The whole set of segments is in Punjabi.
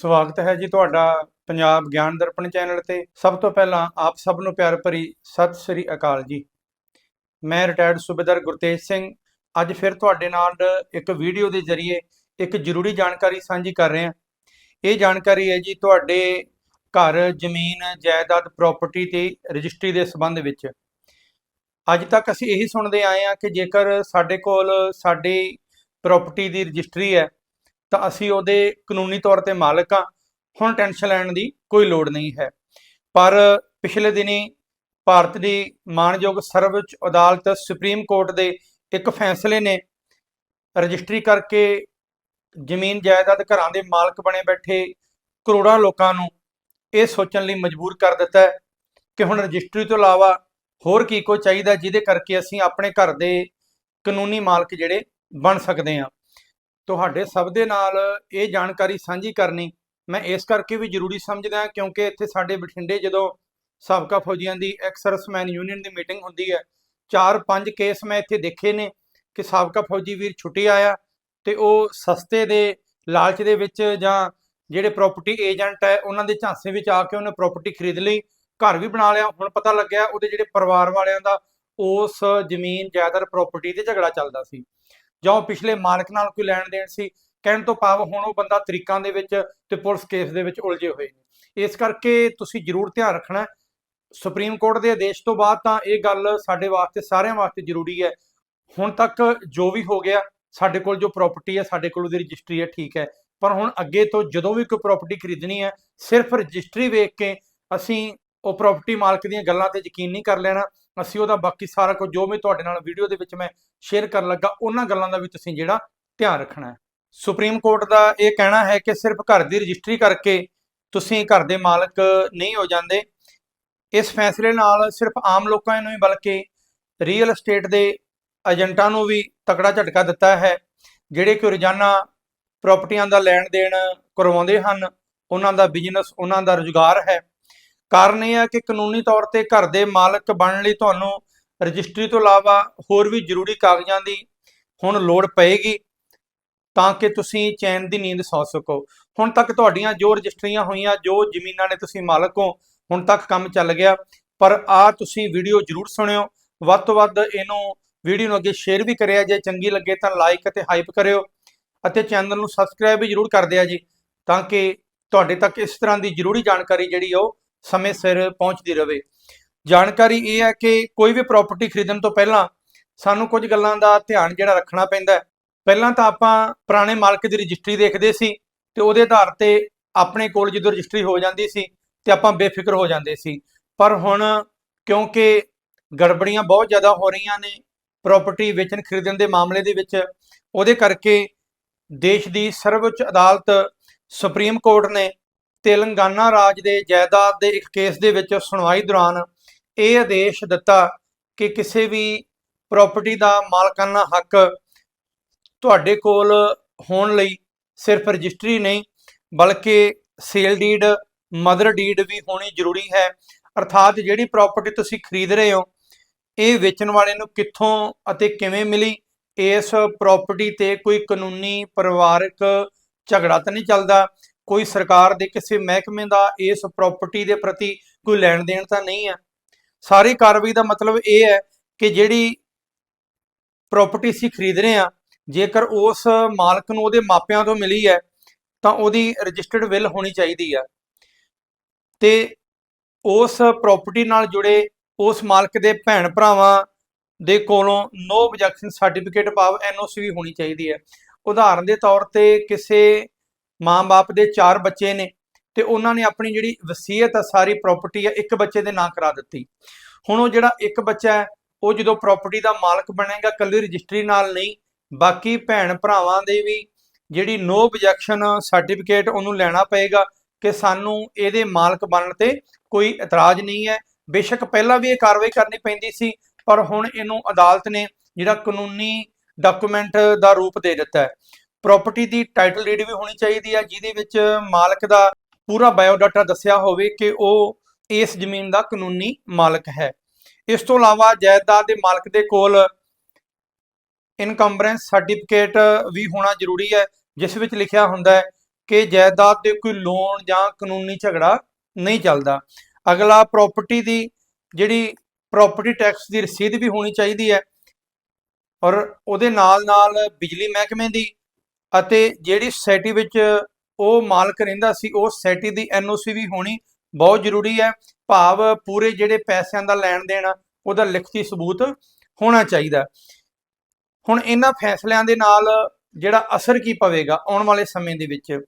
ਸਵਾਗਤ ਹੈ ਜੀ ਤੁਹਾਡਾ ਪੰਜਾਬ ਗਿਆਨ ਦਰਪਣ ਚੈਨਲ ਤੇ। ਸਭ ਤੋਂ ਪਹਿਲਾਂ ਆਪ ਸਭ ਨੂੰ ਪਿਆਰ ਭਰੀ ਸਤਿ ਸ੍ਰੀ ਅਕਾਲ ਜੀ। ਮੈਂ ਰਿਟਾਇਰਡ ਸੂਬੇਦਾਰ ਗੁਰਤੇਜ ਸਿੰਘ। ਅੱਜ ਫਿਰ ਤੁਹਾਡੇ ਨਾਲ ਇੱਕ ਵੀਡੀਓ ਦੇ ਜ਼ਰੀਏ ਇੱਕ ਜ਼ਰੂਰੀ ਜਾਣਕਾਰੀ ਸਾਂਝੀ ਕਰ ਰਹੇ। ਹਾਂ ਇਹ ਜਾਣਕਾਰੀ ਹੈ ਜੀ ਤੁਹਾਡੇ ਘਰ ਜ਼ਮੀਨ, ਜਾਇਦਾਦ ਪ੍ਰਾਪਰਟੀ ਤੇ ਰਜਿਸਟਰੀ ਦੇ ਸੰਬੰਧ ਵਿੱਚ। ਅੱਜ ਤੱਕ ਅਸੀਂ ਇਹੀ ਸੁਣਦੇ ਆਏ ਹਾਂ ਕਿ ਜੇਕਰ ਸਾਡੇ ਕੋਲ ਸਾਡੀ ਪ੍ਰਾਪਰਟੀ ਦੀ ਰਜਿਸਟਰੀ ਹੈ ਤਾਂ ਅਸੀਂ ਉਹਦੇ ਕਾਨੂੰਨੀ ਤੌਰ ਤੇ ਮਾਲਕ ਹਾਂ। ਹੁਣ ਟੈਨਸ਼ਨ ਲੈਣ ਦੀ ਕੋਈ ਲੋੜ ਨਹੀਂ ਹੈ। ਪਰ ਪਿਛਲੇ ਦਿਨੀ ਭਾਰਤ ਦੀ ਮਾਣਯੋਗ ਸਰਵਉੱਚ ਅਦਾਲਤ ਸੁਪਰੀਮ ਕੋਰਟ ਦੇ ਇੱਕ ਫੈਸਲੇ ਨੇ ਰਜਿਸਟਰੀ ਕਰਕੇ ਜ਼ਮੀਨ ਜਾਇਦਾਦ ਘਰਾਂ ਦੇ ਮਾਲਕ ਬਣੇ ਬੈਠੇ ਕਰੋੜਾਂ ਲੋਕਾਂ ਨੂੰ ਇਹ ਸੋਚਣ ਲਈ ਮਜਬੂਰ ਕਰ ਦਿੱਤਾ ਹੈ ਕਿ ਹੁਣ ਰਜਿਸਟਰੀ ਤੋਂ ਇਲਾਵਾ ਹੋਰ ਕੀ ਕੋ ਚਾਹੀਦਾ ਜਿਹਦੇ ਕਰਕੇ ਅਸੀਂ ਆਪਣੇ ਘਰ ਦੇ ਕਾਨੂੰਨੀ ਮਾਲਕ ਜਿਹੜੇ ਬਣ ਸਕਦੇ ਹਾਂ। ਤੁਹਾਡੇ ਸਭ ਦੇ ਨਾਲ ਇਹ ਜਾਣਕਾਰੀ ਸਾਂਝੀ ਕਰਨੀ ਮੈਂ ਇਸ ਕਰਕੇ ਵੀ ਜ਼ਰੂਰੀ ਸਮਝਦਾ ਕਿਉਂਕਿ ਇੱਥੇ ਸਾਡੇ ਬਠਿੰਡੇ ਜਦੋਂ ਸਾਬਕਾ ਫੌਜੀਆਂ ਦੀ ਐਕਸ ਯੂਨੀਅਨ ਦੀ ਮੀਟਿੰਗ ਹੁੰਦੀ ਹੈ, ਚਾਰ ਪੰਜ ਕੇਸ ਮੈਂ ਇੱਥੇ ਦੇਖੇ ਨੇ ਕਿ ਸਾਬਕਾ ਫੌਜੀ ਵੀਰ ਛੁੱਟੀ ਆਇਆ ਤੇ ਉਹ ਸਸਤੇ ਦੇ ਲਾਲਚ ਦੇ ਵਿੱਚ ਜਾਂ ਜਿਹੜੇ ਪ੍ਰਾਪਰਟੀ ਏਜੰਟ ਹੈ ਉਹਨਾਂ ਦੇ ਝਾਂਸੇ ਵਿੱਚ ਆ ਕੇ ਉਹਨੇ ਪ੍ਰਾਪਰਟੀ ਖਰੀਦ ਲਈ, ਘਰ ਵੀ ਬਣਾ ਲਿਆ, ਹੁਣ ਪਤਾ ਲੱਗਿਆ ਉਹਦੇ ਜਿਹੜੇ ਪਰਿਵਾਰ ਵਾਲਿਆਂ ਦਾ ਉਸ ਜ਼ਮੀਨ, ਜਾਇਦਾਦ ਪ੍ਰਾਪਰਟੀ ਤੇ ਝਗੜਾ ਚੱਲਦਾ ਸੀ। ਜਾਂ ਉਹ ਪਿਛਲੇ ਮਾਲਕ ਨਾਲ ਕੋਈ ਲੈਣ ਦੇਣ ਸੀ, ਕਹਿਣ ਤੋਂ ਭਾਵ ਹੁਣ ਉਹ ਬੰਦਾ ਤਰੀਕਾਂ ਦੇ ਵਿੱਚ ਤੇ ਪੁਲਿਸ ਕੇਸ ਦੇ ਵਿੱਚ ਉਲਝੇ ਹੋਏ ਨੇ। ਇਸ ਕਰਕੇ ਤੁਸੀਂ ਜ਼ਰੂਰ ਧਿਆਨ ਰੱਖਣਾ ਸੁਪਰੀਮ ਕੋਰਟ ਦੇ ਆਦੇਸ਼ ਤੋਂ ਬਾਅਦ ਤਾਂ ਇਹ ਗੱਲ ਸਾਡੇ ਵਾਸਤੇ, ਸਾਰਿਆਂ ਵਾਸਤੇ ਜ਼ਰੂਰੀ ਹੈ। ਹੁਣ ਤੱਕ ਜੋ ਵੀ ਹੋ ਗਿਆ, ਸਾਡੇ ਕੋਲ ਜੋ ਪ੍ਰਾਪਰਟੀ ਹੈ, ਸਾਡੇ ਕੋਲ ਉਹਦੀ ਰਜਿਸਟਰੀ ਹੈ, ਠੀਕ ਹੈ। ਪਰ ਹੁਣ ਅੱਗੇ ਤੋਂ ਜਦੋਂ ਵੀ ਕੋਈ ਪ੍ਰਾਪਰਟੀ ਖਰੀਦਣੀ ਹੈ, ਸਿਰਫ ਰਜਿਸਟਰੀ ਵੇਖ ਕੇ ਅਸੀਂ ਉਹ ਪ੍ਰਾਪਰਟੀ ਮਾਲਕ ਦੀਆਂ ਗੱਲਾਂ ਤੇ ਯਕੀਨ ਨਹੀਂ ਕਰ ਲੈਣਾ। ਅਸੀਂ ਉਹਦਾ ਬਾਕੀ ਸਾਰਾ ਕੁਝ ਜੋ ਵੀ ਤੁਹਾਡੇ ਨਾਲ ਵੀਡੀਓ ਦੇ ਵਿੱਚ ਮੈਂ ਸ਼ੇਅਰ ਕਰਨ ਲੱਗਾ, ਉਹਨਾਂ ਗੱਲਾਂ ਦਾ ਵੀ ਤੁਸੀਂ ਜਿਹੜਾ ਧਿਆਨ ਰੱਖਣਾ ਹੈ। ਸੁਪਰੀਮ ਕੋਰਟ ਦਾ ਇਹ ਕਹਿਣਾ ਹੈ ਕਿ ਸਿਰਫ ਘਰ ਦੀ ਰਜਿਸਟਰੀ ਕਰਕੇ ਤੁਸੀਂ ਘਰ ਦੇ ਮਾਲਕ ਨਹੀਂ ਹੋ ਜਾਂਦੇ। ਇਸ ਫੈਸਲੇ ਨਾਲ ਸਿਰਫ ਆਮ ਲੋਕਾਂ ਨੂੰ ਹੀ ਬਲਕਿ ਰੀਅਲ ਏਸਟੇਟ ਦੇ ਏਜੰਟਾਂ ਨੂੰ ਵੀ ਤਕੜਾ ਝਟਕਾ ਦਿੱਤਾ ਹੈ। ਜਿਹੜੇ ਕਿ ਰੋਜ਼ਾਨਾ ਪ੍ਰਾਪਰਟੀਆਂ ਦਾ ਲੈਣ ਦੇਣ ਕਰਵਾਉਂਦੇ ਹਨ, ਉਹਨਾਂ ਦਾ ਬਿਜ਼ਨਸ ਉਹਨਾਂ ਦਾ ਰੁਜ਼ਗਾਰ ਹੈ। ਕਾਰਨ ਇਹ ਹੈ ਕਿ ਕਾਨੂੰਨੀ ਤੌਰ ਤੇ ਘਰ ਦੇ ਮਾਲਕ ਬਣਨ ਲਈ ਤੁਹਾਨੂੰ ਰਜਿਸਟਰੀ ਤੋਂ ਇਲਾਵਾ ਹੋਰ ਵੀ ਜ਼ਰੂਰੀ ਕਾਗਜ਼ਾਂ ਦੀ ਹੁਣ ਲੋੜ ਪਏਗੀ ਤਾਂ ਕਿ ਤੁਸੀਂ ਚੈਨ ਦੀ ਨੀਂਦ ਸੌ ਸਕੋ। ਹੁਣ ਤੱਕ ਤੁਹਾਡੀਆਂ ਜੋ ਰਜਿਸਟਰੀਆਂ ਹੋਈਆਂ, ਜੋ ਜ਼ਮੀਨਾਂ ਨੇ ਤੁਸੀਂ ਮਾਲਕ ਹੋ, ਹੁਣ ਤੱਕ ਕੰਮ ਚੱਲ ਗਿਆ। ਪਰ ਆ ਤੁਸੀਂ ਵੀਡੀਓ ਜ਼ਰੂਰ ਸੁਣਿਓ। ਵੱਧ ਤੋਂ ਵੱਧ ਇਹਨੂੰ ਵੀਡੀਓ ਨੂੰ ਅੱਗੇ ਸ਼ੇਅਰ ਵੀ ਕਰਿਆ ਜੇ ਚੰਗੀ ਲੱਗੇ ਤਾਂ ਲਾਈਕ ਅਤੇ ਹਾਈਪ ਕਰਿਓ ਅਤੇ ਚੈਨਲ ਨੂੰ ਸਬਸਕ੍ਰਾਈਬ ਵੀ ਜ਼ਰੂਰ ਕਰ ਦਿਆ ਜੀ ਤਾਂ ਕਿ ਤੁਹਾਡੇ ਤੱਕ ਇਸ ਤਰ੍ਹਾਂ ਦੀ ਜ਼ਰੂਰੀ ਜਾਣਕਾਰੀ ਜਿਹੜੀ ਉਹ ਸਮੇਂ ਸਿਰ ਪਹੁੰਚਦੀ ਰਹੇ ਜਾਣਕਾਰੀ ਇਹ ਹੈ ਕਿ ਕੋਈ ਵੀ ਪ੍ਰਾਪਰਟੀ ਖਰੀਦਣ ਤੋਂ ਪਹਿਲਾਂ ਸਾਨੂੰ ਕੁਝ ਗੱਲਾਂ ਦਾ ਧਿਆਨ ਜਿਹੜਾ ਰੱਖਣਾ ਪੈਂਦਾ ਹੈ। ਪਹਿਲਾਂ ਤਾਂ ਆਪਾਂ ਪੁਰਾਣੇ ਮਾਲਕ ਦੀ ਰਜਿਸਟਰੀ ਦੇਖਦੇ ਸੀ ਤੇ ਉਹਦੇ ਆਧਾਰ ਤੇ ਆਪਣੇ ਕੋਲ ਜਦੋਂ ਰਜਿਸਟਰੀ ਹੋ ਜਾਂਦੀ ਸੀ ਤੇ ਆਪਾਂ ਬੇਫਿਕਰ ਹੋ ਜਾਂਦੇ ਸੀ। ਪਰ ਹੁਣ ਕਿਉਂਕਿ ਗੜਬੜੀਆਂ ਬਹੁਤ ਜ਼ਿਆਦਾ ਹੋ ਰਹੀਆਂ ਨੇ ਪ੍ਰਾਪਰਟੀ ਵੇਚਣ ਖਰੀਦਣ ਦੇ ਮਾਮਲੇ ਦੇ ਵਿੱਚ, ਉਹਦੇ ਕਰਕੇ ਦੇਸ਼ ਦੀ ਸਰਵਉੱਚ ਅਦਾਲਤ ਸੁਪਰੀਮ ਕੋਰਟ ਨੇ ਤੇਲੰਗਾਨਾ ਰਾਜ ਦੇ ਜਾਇਦਾਦ ਦੇ ਇੱਕ ਕੇਸ ਦੇ ਵਿੱਚ ਸੁਣਵਾਈ ਦੌਰਾਨ ਇਹ ਆਦੇਸ਼ ਦਿੱਤਾ ਕਿ ਕਿਸੇ ਵੀ ਪ੍ਰਾਪਰਟੀ ਦਾ ਮਾਲਕਾਨਾ ਹੱਕ ਤੁਹਾਡੇ ਕੋਲ ਹੋਣ ਲਈ ਸਿਰਫ ਰਜਿਸਟਰੀ ਨਹੀਂ, ਬਲਕਿ ਸੇਲ ਡੀਡ ਮਦਰ ਡੀਡ ਵੀ ਹੋਣੀ ਜ਼ਰੂਰੀ ਹੈ। ਅਰਥਾਤ ਜਿਹੜੀ ਪ੍ਰਾਪਰਟੀ ਤੁਸੀਂ ਖਰੀਦ ਰਹੇ ਹੋ, ਇਹ ਵੇਚਣ ਵਾਲੇ ਨੂੰ ਕਿੱਥੋਂ ਅਤੇ ਕਿਵੇਂ ਮਿਲੀ, ਇਸ ਪ੍ਰਾਪਰਟੀ ਤੇ ਕੋਈ ਕਾਨੂੰਨੀ, ਪਰਿਵਾਰਕ ਝਗੜਾ ਤਾਂ ਨਹੀਂ ਚੱਲਦਾ। ਕੋਈ ਸਰਕਾਰ ਦੇ ਕਿਸੇ ਮਹਿਕਮੇ ਦਾ ਇਸ ਪ੍ਰਾਪਰਟੀ ਦੇ ਪ੍ਰਤੀ ਕੋਈ ਲੈਣ ਦੇਣ ਤਾਂ ਨਹੀਂ ਹੈ। ਸਾਰੀ ਕਾਰਵਾਈ ਦਾ ਮਤਲਬ ਇਹ ਹੈ ਕਿ ਜਿਹੜੀ ਪ੍ਰਾਪਰਟੀ ਅਸੀਂ ਖਰੀਦ ਰਹੇ ਹਾਂ, ਜੇਕਰ ਉਸ ਮਾਲਕ ਨੂੰ ਉਹਦੇ ਮਾਪਿਆਂ ਤੋਂ ਮਿਲੀ ਹੈ, ਤਾਂ ਉਹਦੀ ਰਜਿਸਟਰਡ ਵਿਲ ਹੋਣੀ ਚਾਹੀਦੀ ਹੈ। ਤੇ ਉਸ ਪ੍ਰਾਪਰਟੀ ਨਾਲ ਜੁੜੇ ਉਸ ਮਾਲਕ ਦੇ ਭੈਣ ਭਰਾਵਾਂ ਦੇ ਕੋਲੋਂ ਨੋ ਆਬਜੈਕਸ਼ਨ ਸਰਟੀਫਿਕੇਟ ਭਾਵ ਐਨਓਸੀ ਵੀ ਹੋਣੀ ਚਾਹੀਦੀ ਹੈ। ਉਦਾਹਰਨ ਦੇ ਤੌਰ ਤੇ ਕਿਸੇ ਮਾਂ-ਬਾਪ ਦੇ ਚਾਰ ਬੱਚੇ ਨੇ ਤੇ ਉਹਨਾਂ ਨੇ ਆਪਣੀ ਜਿਹੜੀ ਵਸੀਅਤ ਆ, ਸਾਰੀ ਪ੍ਰਾਪਰਟੀ ਆ, ਇੱਕ ਬੱਚੇ ਦੇ ਨਾਂ ਕਰਾ ਦਿੱਤੀ। ਹੁਣ ਉਹ ਜਿਹੜਾ ਇੱਕ ਬੱਚਾ ਹੈ, ਉਹ ਜਦੋਂ ਪ੍ਰਾਪਰਟੀ ਦਾ ਮਾਲਕ ਬਣੇਗਾ ਕੱਲੀ ਰਜਿਸਟਰੀ ਨਾਲ ਨਹੀਂ, ਬਾਕੀ ਭੈਣ ਭਰਾਵਾਂ ਦੇ ਵੀ ਜਿਹੜੀ ਨੋ ਆਬਜੈਕਸ਼ਨ ਸਰਟੀਫਿਕੇਟ ਉਹਨੂੰ ਲੈਣਾ ਪਏਗਾ ਕਿ ਸਾਨੂੰ ਇਹਦੇ ਮਾਲਕ ਬਣਨ ਤੇ ਕੋਈ ਇਤਰਾਜ਼ ਨਹੀਂ ਹੈ। ਬੇਸ਼ੱਕ ਪਹਿਲਾਂ ਵੀ ਇਹ ਕਾਰਵਾਈ ਕਰਨੀ ਪੈਂਦੀ ਸੀ, ਪਰ ਹੁਣ ਇਹਨੂੰ ਅਦਾਲਤ ਨੇ ਜਿਹੜਾ ਕਾਨੂੰਨੀ ਡਾਕੂਮੈਂਟ ਦਾ ਰੂਪ ਦੇ ਦਿੱਤਾ ਹੈ। ਪ੍ਰਾਪਰਟੀ ਦੀ ਟਾਈਟਲ ਡੀਡ ਵੀ ਹੋਣੀ ਚਾਹੀਦੀ ਹੈ ਜਿਹਦੇ ਵਿੱਚ ਮਾਲਕ ਦਾ ਪੂਰਾ ਬਾਇਓਡਾਟਾ ਦੱਸਿਆ ਹੋਵੇ ਕਿ ਉਹ ਇਸ ਜ਼ਮੀਨ ਦਾ ਕਾਨੂੰਨੀ ਮਾਲਕ ਹੈ। ਇਸ ਤੋਂ ਇਲਾਵਾ ਜਾਇਦਾਦ ਦੇ ਮਾਲਕ ਦੇ ਕੋਲ ਇਨਕੰਬਰੈਂਸ ਸਰਟੀਫਿਕੇਟ ਵੀ ਹੋਣਾ ਜ਼ਰੂਰੀ ਹੈ, ਜਿਸ ਵਿੱਚ ਲਿਖਿਆ ਹੁੰਦਾ ਹੈ ਕਿ ਜਾਇਦਾਦ ਦੇ ਕੋਈ ਲੋਨ ਜਾਂ ਕਾਨੂੰਨੀ ਝਗੜਾ ਨਹੀਂ ਚੱਲਦਾ। ਅਗਲਾ ਪ੍ਰਾਪਰਟੀ ਦੀ ਜਿਹੜੀ ਪ੍ਰਾਪਰਟੀ ਟੈਕਸ ਦੀ ਰਸੀਦ ਵੀ ਹੋਣੀ ਚਾਹੀਦੀ ਹੈ ਔਰ ਉਹਦੇ ਨਾਲ ਨਾਲ ਬਿਜਲੀ ਮਹਿਕਮੇ ਦੀ ਅਤੇ ਜਿਹੜੀ ਸੋਸਾਇਟੀ ਵਿੱਚ ਉਹ ਮਾਲਕ ਰਹਿੰਦਾ ਸੀ, ਉਹ ਸੋਸਾਇਟੀ ਦੀ ਐਨਓਸੀ ਵੀ ਹੋਣੀ ਬਹੁਤ ਜ਼ਰੂਰੀ ਹੈ। ਭਾਵ ਪੂਰੇ ਜਿਹੜੇ ਪੈਸਿਆਂ ਦਾ ਲੈਣ ਦੇਣ ਉਹਦਾ ਲਿਖਤੀ ਸਬੂਤ ਹੋਣਾ ਚਾਹੀਦਾ। ਹੁਣ ਇਹਨਾਂ ਫੈਸਲਿਆਂ ਦੇ ਨਾਲ ਜਿਹੜਾ ਅਸਰ ਕੀ ਪਵੇਗਾ ਆਉਣ ਵਾਲੇ ਸਮੇਂ ਦੇ ਵਿੱਚ?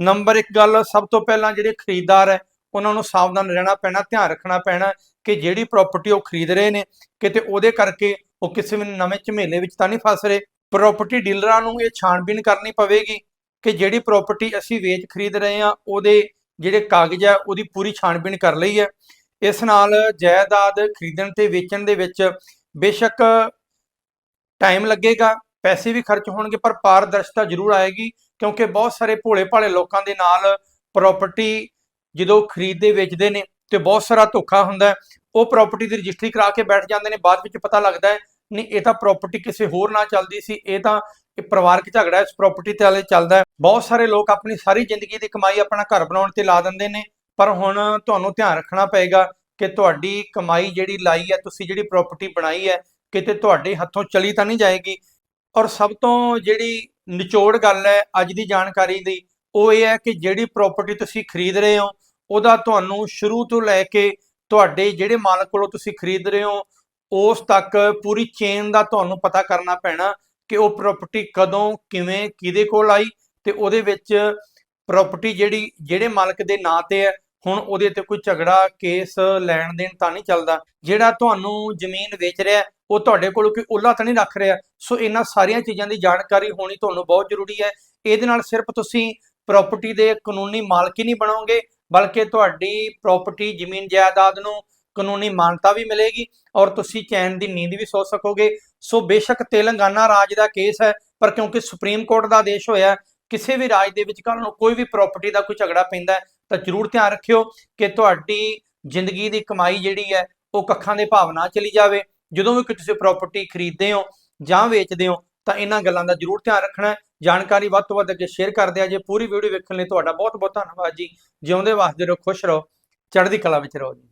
ਨੰਬਰ 1 ਗੱਲ, ਸਭ ਤੋਂ ਪਹਿਲਾਂ ਜਿਹੜੇ ਖਰੀਦਦਾਰ ਹੈ, ਉਹਨਾਂ ਨੂੰ ਸਾਵਧਾਨ ਰਹਿਣਾ ਪੈਣਾ, ਧਿਆਨ ਰੱਖਣਾ ਪੈਣਾ ਕਿ ਜਿਹੜੀ ਪ੍ਰਾਪਰਟੀ ਉਹ ਖਰੀਦ ਰਹੇ ਨੇ, ਕਿਤੇ ਉਹਦੇ ਕਰਕੇ ਉਹ ਕਿਸੇ ਵੀ ਨਵੇਂ ਝਮੇਲੇ ਵਿੱਚ ਤਾਂ ਨਹੀਂ ਫਸ ਰਹੇ। ਪ੍ਰਾਪਰਟੀ ਡੀਲਰਾਂ ਨੂੰ ਇਹ ਛਾਣਬੀਣ ਕਰਨੀ ਪਵੇਗੀ ਕਿ ਜਿਹੜੀ ਪ੍ਰਾਪਰਟੀ ਅਸੀਂ ਵੇਚ ਖਰੀਦ ਰਹੇ ਹਾਂ, ਉਹਦੇ ਜਿਹੜੇ ਕਾਗਜ਼ ਆ, ਉਹਦੀ ਪੂਰੀ ਛਾਣਬੀਣ ਕਰ ਲਈ ਹੈ। ਇਸ ਨਾਲ ਜਾਇਦਾਦ ਖਰੀਦਣ ਤੇ ਵੇਚਣ ਦੇ ਵਿੱਚ ਬੇਸ਼ੱਕ ਟਾਈਮ ਲੱਗੇਗਾ, ਪੈਸੇ ਵੀ ਖਰਚ ਹੋਣਗੇ, ਪਰ ਪਾਰਦਰਸ਼ਤਾ ਜ਼ਰੂਰ ਆਏਗੀ, ਕਿਉਂਕਿ ਬਹੁਤ ਸਾਰੇ ਭੋਲੇ ਭਾਲੇ ਲੋਕਾਂ ਦੇ ਨਾਲ ਪ੍ਰਾਪਰਟੀ ਜਦੋਂ ਖਰੀਦਦੇ, ਵੇਚਦੇ ਨੇ ਤੇ ਬਹੁਤ ਸਾਰਾ ਧੋਖਾ ਹੁੰਦਾ ਉਹ ਪ੍ਰਾਪਰਟੀ ਦੀ ਰਜਿਸਟਰੀ ਕਰਾ ਕੇ ਬੈਠ ਜਾਂਦੇ ਨੇ, ਬਾਅਦ ਵਿੱਚ ਪਤਾ ਲੱਗਦਾ ਹੈ ਨਹੀਂ, ਇਹ ਤਾਂ ਪ੍ਰਾਪਰਟੀ ਕਿਸੇ ਹੋਰ ਨਾਲ ਚੱਲਦੀ ਸੀ, ਇਹ ਤਾਂ ਇਹ ਪਰਿਵਾਰਕ ਝਗੜਾ ਇਸ ਪ੍ਰਾਪਰਟੀ ਤੇ ਹਾਲੇ ਚੱਲਦਾ ਬਹੁਤ ਸਾਰੇ ਲੋਕ ਆਪਣੀ ਸਾਰੀ ਜ਼ਿੰਦਗੀ ਦੀ ਕਮਾਈ ਆਪਣਾ ਘਰ ਬਣਾਉਣ ਤੇ ਲਾ ਦਿੰਦੇ ਨੇ, ਪਰ ਹੁਣ ਤੁਹਾਨੂੰ ਧਿਆਨ ਰੱਖਣਾ ਪਏਗਾ ਕਿ ਤੁਹਾਡੀ ਕਮਾਈ ਜਿਹੜੀ ਲਾਈ ਹੈ, ਤੁਸੀਂ ਜਿਹੜੀ ਪ੍ਰਾਪਰਟੀ ਬਣਾਈ ਹੈ, ਕਿਤੇ ਤੁਹਾਡੇ ਹੱਥੋਂ ਚਲੀ ਤਾਂ ਨਹੀਂ ਜਾਏਗੀ। ਔਰ ਸਭ ਤੋਂ ਜਿਹੜੀ ਨਿਚੋੜ ਗੱਲ ਹੈ ਅੱਜ ਦੀ ਜਾਣਕਾਰੀ ਦੀ, ਉਹ ਇਹ ਹੈ ਕਿ ਜਿਹੜੀ ਪ੍ਰਾਪਰਟੀ ਤੁਸੀਂ ਖਰੀਦ ਰਹੇ ਹੋ, ਉਹਦਾ ਤੁਹਾਨੂੰ ਸ਼ੁਰੂ ਤੋਂ ਲੈ ਕੇ ਤੁਹਾਡੇ ਜਿਹੜੇ ਮਾਲਕ ਕੋਲੋਂ ਤੁਸੀਂ ਖਰੀਦ ਰਹੇ ਹੋ ਉਸ ਤੱਕ ਪੂਰੀ ਚੇਨ ਦਾ ਤੁਹਾਨੂੰ ਪਤਾ ਕਰਨਾ ਪੈਣਾ ਕਿ ਉਹ ਪ੍ਰਾਪਰਟੀ ਕਦੋਂ, ਕਿਵੇਂ, ਕਿਹਦੇ ਕੋਲ ਆਈ ਤੇ ਉਹਦੇ ਵਿੱਚ ਪ੍ਰਾਪਰਟੀ ਜਿਹੜੀ, ਜਿਹੜੇ ਮਾਲਕ ਦੇ ਨਾਂ ਤੇ ਹੈ, ਹੁਣ ਉਹਦੇ ਤੇ ਕੋਈ ਝਗੜਾ ਕੇਸ ਲੈਣ ਦੇਣ ਤਾਂ ਨਹੀਂ ਚੱਲਦਾ। ਜਿਹੜਾ ਤੁਹਾਨੂੰ ਜ਼ਮੀਨ ਵੇਚ ਰਿਹਾ, ਉਹ ਤੁਹਾਡੇ ਕੋਲ ਕੋਈ ਓਲਾ ਤਾਂ ਨਹੀਂ ਰੱਖ ਰਿਹਾ। ਸੋ ਇਹਨਾਂ ਸਾਰੀਆਂ ਚੀਜ਼ਾਂ ਦੀ ਜਾਣਕਾਰੀ ਹੋਣੀ ਤੁਹਾਨੂੰ ਬਹੁਤ ਜ਼ਰੂਰੀ ਹੈ। ਇਹਦੇ ਨਾਲ ਸਿਰਫ ਤੁਸੀਂ ਪ੍ਰਾਪਰਟੀ ਦੇ ਕਾਨੂੰਨੀ ਮਾਲਕ ਹੀ ਨਹੀਂ ਬਣੋਗੇ, ਬਲਕਿ ਤੁਹਾਡੀ ਪ੍ਰਾਪਰਟੀ ਜ਼ਮੀਨ ਜਾਇਦਾਦ ਨੂੰ ਕਾਨੂੰਨੀ ਮਾਨਤਾ ਵੀ ਮਿਲੇਗੀ ਔਰ ਤੁਸੀਂ ਚੈਨ ਦੀ ਨੀਂਦ ਵੀ ਸੋ ਸਕੋਗੇ। ਸੋ ਬੇਸ਼ੱਕ ਤੇਲੰਗਾਨਾ ਰਾਜ ਦਾ ਕੇਸ ਹੈ, ਪਰ ਕਿਉਂਕਿ ਸੁਪਰੀਮ ਕੋਰਟ ਦਾ ਆਦੇਸ਼ ਹੋਇਆ, ਕਿਸੇ ਵੀ ਰਾਜ ਦੇ ਵਿੱਚ ਕੱਲ੍ਹ ਨੂੰ ਕੋਈ ਵੀ ਪ੍ਰਾਪਰਟੀ ਦਾ ਕੋਈ ਝਗੜਾ ਪੈਂਦਾ ਤਾਂ ਜ਼ਰੂਰ ਧਿਆਨ ਰੱਖਿਓ ਕਿ ਤੁਹਾਡੀ ਜ਼ਿੰਦਗੀ ਦੀ ਕਮਾਈ ਜਿਹੜੀ ਹੈ, ਉਹ ਕੱਖਾਂ ਦੇ ਭਾਵ ਨਾ ਚਲੀ ਜਾਵੇ। ਜਦੋਂ ਵੀ ਕੋਈ ਤੁਸੀਂ ਪ੍ਰਾਪਰਟੀ ਖਰੀਦਦੇ ਹੋ ਜਾਂ ਵੇਚਦੇ ਹੋ, ਤਾਂ ਇਹਨਾਂ ਗੱਲਾਂ ਦਾ ਜ਼ਰੂਰ ਧਿਆਨ ਰੱਖਣਾ ਜਾਣਕਾਰੀ ਵੱਧ ਤੋਂ ਵੱਧ ਅੱਗੇ ਸ਼ੇਅਰ ਕਰਦੇ ਆ ਜੇ ਪੂਰੀ ਵੀਡੀਓ ਵੇਖਣ ਲਈ ਤੁਹਾਡਾ ਬਹੁਤ ਬਹੁਤ ਧੰਨਵਾਦ ਜੀ। ਜਿਉਂਦੇ ਵਾਸਦੇ ਰਹੋ, ਖੁਸ਼ ਰਹੋ, ਚੜ੍ਹਦੀ ਕਲਾ ਵਿੱਚ ਰਹੋ ਜੀ।